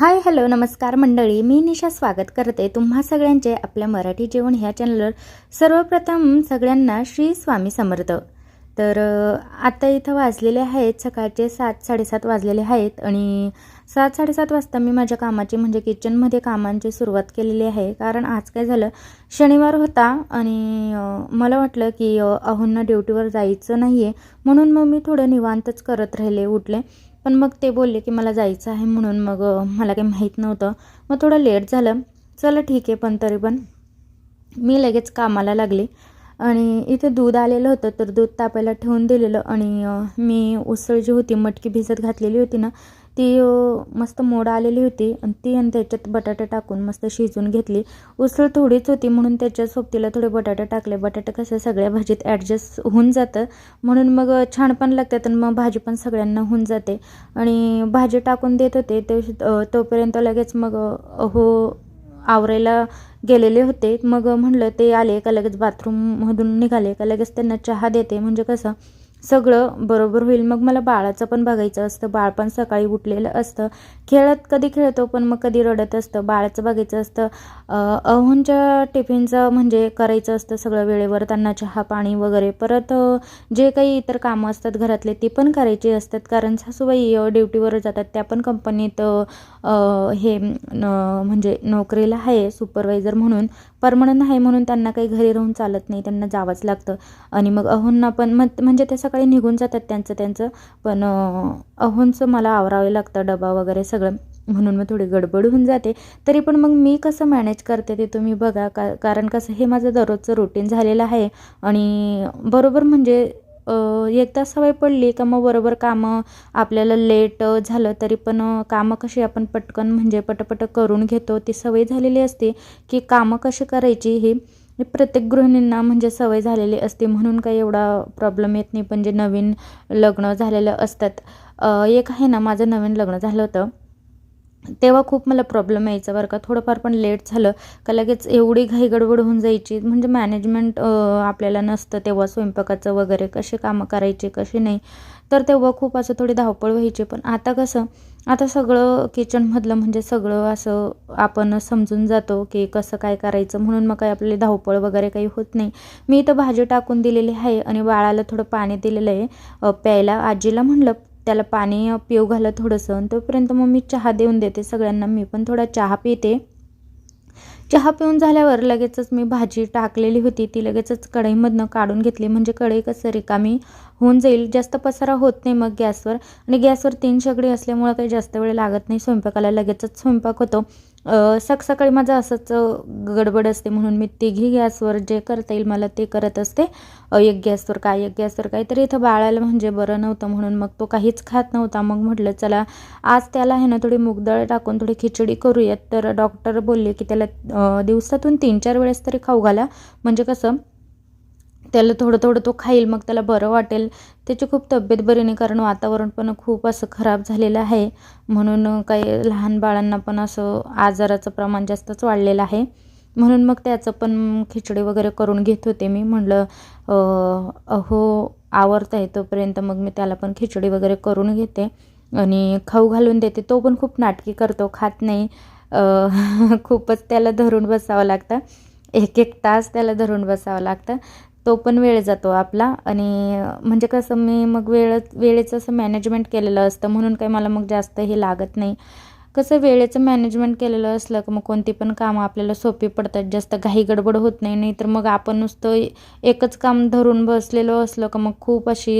Hi hello नमस्कार मंडळी. मी निशा स्वागत करते तुम्हा सगळ्यांचे आपल्या मराठी जेवण ह्या चॅनलवर. सर्वप्रथम सगळ्यांना श्री स्वामी समर्थ. तर आता इथं वाजलेले आहेत सकाळचे सात साडेसात वाजलेले आहेत आणि सात साडेसात वाजता मी माझ्या कामाची म्हणजे किचनमध्ये कामांची सुरुवात केलेली आहे. कारण आज काय झालं शनिवार होता आणि मला वाटलं की अ, ड्युटीवर जायचं नाही आहे म्हणून मग मी थोडं निवांतच करत राहिले उठले. पण मग ते बोलले की मला जायचं आहे म्हणून मग मला काही माहीत नव्हतं. मग थोडं लेट झालं. चला ठीक आहे पण तरी पण मी लगेच कामाला लागले. आणि इथे दूध आलेलं होतं तर दूध तापायला ठेवून दिलेलं. आणि मी उसळ जी होती मटकी भिजत घातलेली होती ना ती मस्त मोड आलेली होती आणि ती आणि त्याच्यात बटाटे टाकून मस्त शिजून घेतली. उसळ थोडीच होती म्हणून त्याच्या सोबतीला थोडे बटाटे टाकले. बटाटे कसं सगळ्या भाजीत ॲडजस्ट होऊन जातं. म्हणून मग छान पण लागतात आणि मग भाजी पण सगळ्यांना होऊन जाते. आणि भाजी टाकून देत होते. ते तोपर्यंत लगेच मग हो आवरायला गेलेले होते. मग म्हणलं ते आले का लगेच बाथरूममधून निघाले का लगेच त्यांना चहा देते. म्हणजे कसं सगळं बरोबर होईल. मग मला बाळाचं पण बघायचं असतं. बाळ पण सकाळी उठलेलं असतं. खेळत कधी खेळतो पण मग कधी रडत असतं. बाळाचं बघायचं असतं. अ, अहोंच्या टिफिनचं म्हणजे करायचं असतं सगळं वेळेवर. त्यांना चहा पाणी वगैरे. परत जे काही इतर कामं असतात घरातले ती पण करायची असतात. कारण सासूबाई ड्युटीवर जातात. त्या पण कंपनीत हे न म्हणजे नोकरीला आहे सुपरवायझर म्हणून. परमनंट आहे म्हणून त्यांना काही घरी राहून चालत नाही त्यांना जावंच लागतं. आणि मग अहोंना पण मग म्हणजे ते सकाळी निघून जातात त्यांचं त्यांचं. पण अहोंचं मला आवरावे लागतं डबा वगैरे सगळं. म्हणून मग थोडी गडबड होऊन जाते. तरी पण मग मी कसं मॅनेज करते ते तुम्ही बघा. का कारण कसं हे माझं दररोजचं रुटीन झालेलं आहे. आणि बरोबर म्हणजे एकदा सवय पडली का मग बरोबर कामं आपल्याला लेट झालं तरी पण कामं कशी आपण पटकन म्हणजे पटपट करून घेतो ती सवय झालेली असते की कामं कशी करायची ही प्रत्येक गृहिणींना म्हणजे सवय झालेली असते म्हणून काही एवढा प्रॉब्लेम येत नाही. पण जे नवीन लग्न झालेलं असतात एक आहे ना माझं नवीन लग्न झालं होतं. तेव्हा खूप मला प्रॉब्लेम यायचा बरं का. थोडंफार पण लेट झालं का लगेच एवढी घाई गडबड होऊन जायची. म्हणजे मॅनेजमेंट आपल्याला नसतं तेव्हा स्वयंपाकाचं वगैरे कसे कामं करायचे कसे नाही. तर तेव्हा खूप असं थोडी धावपळ व्हायची. पण आता कसं आता सगळं किचनमधलं म्हणजे सगळं असं आपण समजून जातो की कसं काय करायचं म्हणून मग काही आपली धावपळ वगैरे काही होत नाही. मी इथं भाजी टाकून दिलेली आहे आणि बाळाला थोडं पाणी दिलेलं आहे. प्यायला. आजीला म्हणलं त्याला पाणी पिऊ घाला थोडंसं. तोपर्यंत मग मी चहा देऊन देते सगळ्यांना. मी पण थोडा चहा पिते. चहा पिऊन झाल्यावर लगेचच मी भाजी टाकलेली होती. ती लगेचच कढईमधनं काढून घेतली. म्हणजे कढई कसं रिकामी होऊन जाईल. जास्त पसारा होत नाही मग गॅसवर. आणि गॅसवर तीन शेगडी असल्यामुळं काही जास्त वेळ लागत नाही. स्वयंपाकाला लगेचच स्वयंपाक होतो. सकाळी माझं असंच गडबड असते म्हणून मी तिघी गॅसवर जे करता येईल मला ते करत असते. एक गॅसवर काय एक गॅसवर काय तर इथं बाळाला म्हणजे बरं नव्हतं म्हणून मग तो काहीच खात नव्हता. मग म्हटलं चला आज त्याला आहे ना थोडी मूगदळ टाकून थोडी खिचडी करूयात. तर डॉक्टर बोलले की त्याला दिवसातून तीन चार वेळेस तरी खाऊ घाला. म्हणजे कसं त्याला थोडं थोडं तो खाईल मग त्याला बरं वाटेल. त्याची खूप तब्येत बरी नाही कारण वातावरण पण खूप असं खराब झालेलं आहे. म्हणून काही लहान बाळांना पण असं आजाराचं प्रमाण जास्तच वाढलेलं आहे. म्हणून मग त्याचं पण खिचडी वगैरे करून घेत होते मी. म्हणलं अहो आवडता आहे तोपर्यंत मग मी त्याला पण खिचडी वगैरे करून घेते. आणि खाऊ घालून देते. तो पण खूप नाटकी करतो खात नाही. खूपच त्याला धरून बसावं लागतं. एक एक तास त्याला धरून बसावं लागतं. तो पण वेळ जातो आपला. आणि म्हणजे कसं मी मग वेळ वेळेचं असं मॅनेजमेंट केलेलं असतं. म्हणून काही मला मग जास्त हे लागत नाही. कसं वेळेचं मॅनेजमेंट केलेलं असलं की मग कोणती पण कामं आपल्याला सोपी पडतात. जास्त घाई गडबड होत नाही. नाही तर मग आपण नुसतं एकच काम धरून बसलेलो असलं का मग खूप अशी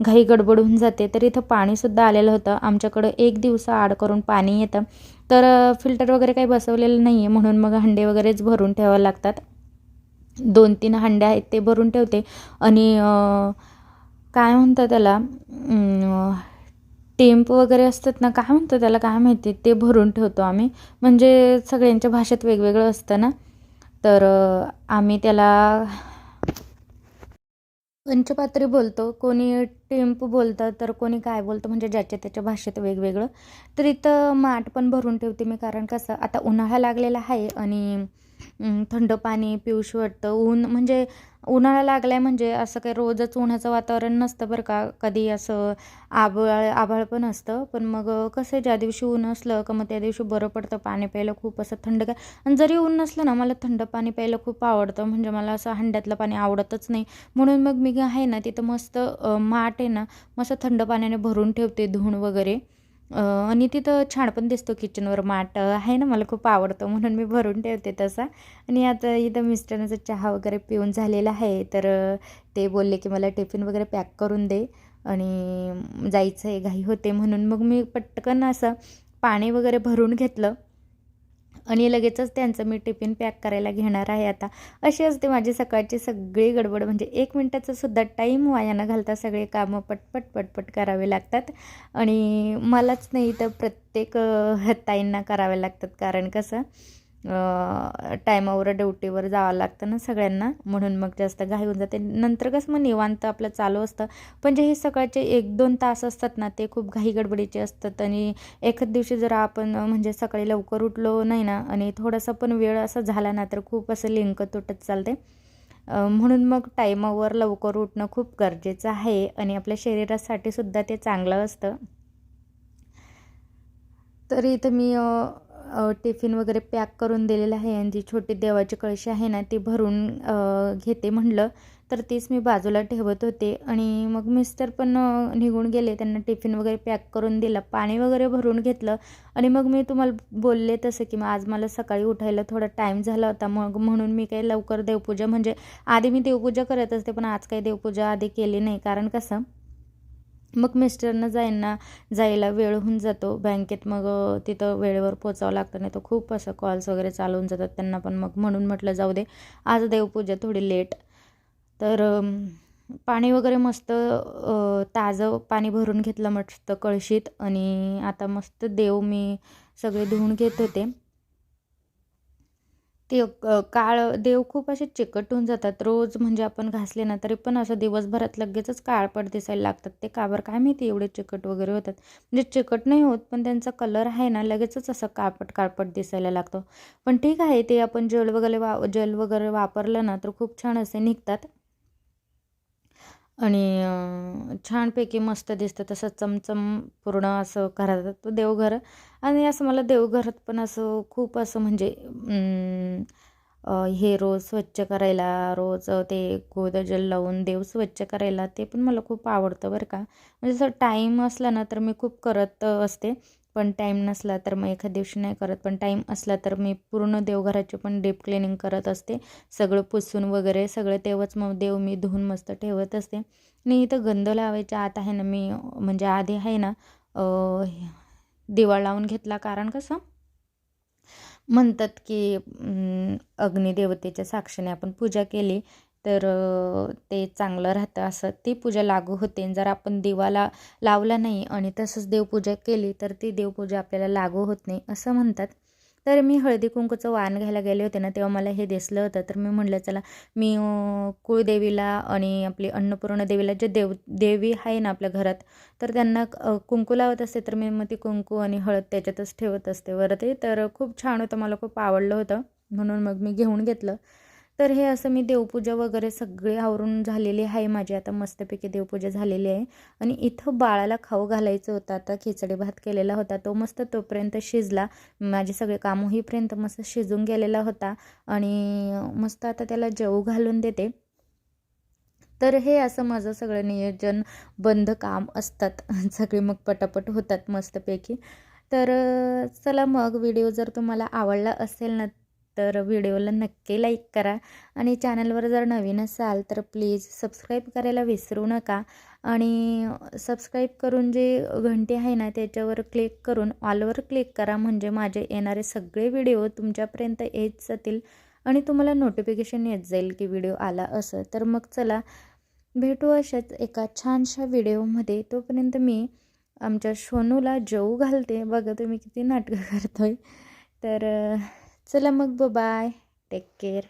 घाई गडबड होऊन जाते. तर इथं पाणीसुद्धा आलेलं होतं. आमच्याकडं एक दिवसा आड करून पाणी येतं. तर फिल्टर वगैरे काही बसवलेलं नाही आहे म्हणून मग हंडे वगैरेच भरून ठेवावं लागतात. दोन तीन हंड्या आहेत ते भरून ठेवते. आणि काय म्हणतात त्याला टेम्प वगैरे असतात ना काय म्हणतात त्याला काय माहिती ते भरून ठेवतो आम्ही. म्हणजे सगळ्यांच्या भाषेत वेगवेगळं असतं ना. तर आम्ही त्याला पंचपात्री बोलतो. कोणी टेम्पो बोलतं तर कोणी काय बोलतं म्हणजे ज्याच्या त्याच्या भाषेत वेगवेगळं. तर इथं माठ पण भरून ठेवते मी कारण कसं आता उन्हाळा लागलेला आहे आणि थंड पाणी पिऊशी वाटतं ऊन म्हणजे उन्हाळा लागलाय म्हणजे असं काही रोजच उन्हाचं वातावरण नसतं बरं का. कधी असं आभाळ आभाळ पण असतं पण मग कसं आहे ज्या दिवशी ऊन असलं का मग त्या दिवशी बरं पडतं पाणी प्यायला खूप असं थंड काय आणि जरी ऊन नसलं ना मला थंड पाणी प्यायला खूप आवडतं म्हणजे मला असं हंड्यातलं पाणी आवडतच नाही. म्हणून मग मी आहे ना तिथं मस्त माठ ताट आहे ना मस्त थंड पाण्याने भरून ठेवते धुवून वगैरे. आणि तिथं छान पण दिसतो किचनवर माट आहे ना मला खूप आवडतं म्हणून मी भरून ठेवते तसा. आणि आता इथं मिस्टरांचा चहा वगैरे पिऊन झालेला आहे तर ते बोलले की मला टिफिन वगैरे पॅक करून दे. आणि जायचं आहे घाई होते म्हणून. मग मी पटकन असं पाणी वगैरे भरून घेतलं. आणि लगेचच त्यांचं मी टिफिन पॅक करायला घेणार आहे आता. अशी असते माझी सकाळची सगळी गडबड. म्हणजे एक मिनटाचं सुद्धा टाईम वाया न घालता सगळे कामं पटपट पटपट करावे लागतात. आणि मलाच नाही तर प्रत्येक ताईंना करावे लागतात. कारण कसं टायमावर ड्युटीवर जावं लागतं ना सगळ्यांना. म्हणून मग जास्त घाई होऊन जाते. नंतर कसं मग निवांत आपलं चालू असतं. पण जे हे सकाळचे एक दोन तास असतात ना ते खूप घाई गडबडीचे असतात. आणि एखाद दिवशी जर आपण म्हणजे सकाळी लवकर उठलो नाही ना आणि थोडासा पण वेळ असा झाला ना तर खूप असं लिंक तुटत चालते. म्हणून मग टायमावर लवकर उठणं खूप गरजेचं आहे. आणि आपल्या शरीरासाठी सुद्धा ते चांगलं असतं. तर इथं मी टिफिन वगैरे पॅक करून दिलेलं आहे आणि जी छोटी देवाची कळशी आहे ना ती भरून घेते म्हणलं. तर तीच मी बाजूला ठेवत होते आणि मग मिस्टर पण निघून गेले. त्यांना टिफिन वगैरे पॅक करून दिलं पाणी वगैरे भरून घेतलं. आणि मग मी तुम्हाला बोलले तसं की मग आज मला सकाळी उठायला थोडा टाईम झाला होता. मग म्हणून मी काही लवकर देवपूजा म्हणजे आधी मी देवपूजा करत असते पण आज काही देवपूजा आधी केली नाही. कारण कसं मग मिस्टरनं जायना जायला वेळ होऊन जातो. बँकेत मग तिथं वेळेवर पोचावं लागतं नाही तर खूप असं कॉल्स वगैरे चालू होऊन जातात. त्यांना पण मग म्हणून म्हटलं जाऊ दे आज देवपूजा थोडी लेट तर पाणी वगैरे मस्त ताजं पाणी भरून घेतलं मस्त कळशीत. आणि आता मस्त देव मी सगळे धुवून घेत होते. ते काळ देव खूप असे चिकट होऊन जातात. रोज म्हणजे आपण घासले ना तरी पण असं दिवसभरात लगेचच काळपट दिसायला लागतात. ते का बरं काय माहिती एवढे चिकट वगैरे होतात. म्हणजे चिकट नाही होत पण त्यांचा कलर आहे ना लगेचच असं काळपट काळपट दिसायला लागतो. पण ठीक आहे ते आपण जल वगैरे वा जल वगैरे वापरलं ना तर खूप छान असे निघतात. आणि छानपैकी मस्त दिसतं. तसं चमचम पूर्ण असं घरात तो देवघर. आणि असं मला देवघरात पण असं खूप असं म्हणजे हे रोज स्वच्छ करायला रोज ते गोदजल लावून देव स्वच्छ करायला ते पण मला खूप आवडतं बरं का. म्हणजे असं टाईम असला ना तर मी खूप करत असते. पण टाईम नसला तर मग एखाद दिवशी नाही करत. पण टाईम असला तर मी पूर्ण देवघराचे पण डीप क्लिनिंग करत असते. सगळं पुसून वगैरे सगळं तेव्हाच मग देव मी धुवून मस्त ठेवत असते. आणि इथं गंध लावायच्या आत आहे ना मी म्हणजे आधी आहे ना दिवाळ दिवा लावून घेतला. कारण कसं? म्हणतात की अग्निदेवतेच्या साक्षीने आपण पूजा केली. तर ते चांगलं राहतं असं ती पूजा लागू होते. जर आपण दिवाला लावला नाही आणि तसंच देवपूजा केली तर ती देवपूजा आपल्याला लागू होत नाही असं म्हणतात. तर मी हळदी कुंकूचं वाण घ्यायला गेले होते ना तेव्हा मला हे दिसलं होतं. तर मी म्हटलं चला मी कुळदेवीला आणि आपली अन्नपूर्णा देवीला जे देव देवी आहे ना आपल्या घरात तर त्यांना कुंकू लावत असते तर मी मग ती कुंकू आणि हळद त्याच्यातच ठेवत असते वरती. तर खूप छान होतं मला खूप आवडलं होतं. म्हणून मग मी घेऊन घेतलं. तर हे असं मी देवपूजा वगैरे सगळे आवरून झालेली आहे माझी. आता मस्तपैकी देवपूजा झालेली आहे. आणि इथं बाळाला खाऊ घालायचं होतं. आता खिचडी भात केलेला होता. तो मस्त तोपर्यंत शिजला. माझे सगळे कामंहीपर्यंत मस्त शिजून गेलेला होता. आणि मस्त आता त्याला जेवू घालून देते. तर हे असं माझं सगळं नियोजन बंद काम असतात. सगळे मग पटापट होतात मस्तपैकी. तर चला मग व्हिडिओ जर तुम्हाला आवडला असेल ना तर व्हिडिओला नक्की लाईक करा आणि चॅनलवर जर नवीन असाल तर प्लीज सबस्क्राईब करायला विसरू नका. आणि सबस्क्राईब करून जे घंटी आहे ना त्याच्यावर क्लिक करून ऑलवर क्लिक करा. म्हणजे माझे येणारे सगळे व्हिडिओ तुमच्यापर्यंत येत जातील आणि तुम्हाला नोटिफिकेशन येत जाईल की व्हिडिओ आला असं. तर मग चला भेटू अशाच एका छानशा व्हिडिओमध्ये. तोपर्यंत मी आमच्या सोनूला जेवू घालते. बघा तुम्ही किती नाटकं करतोय. तर चला मग बाय टेक केअर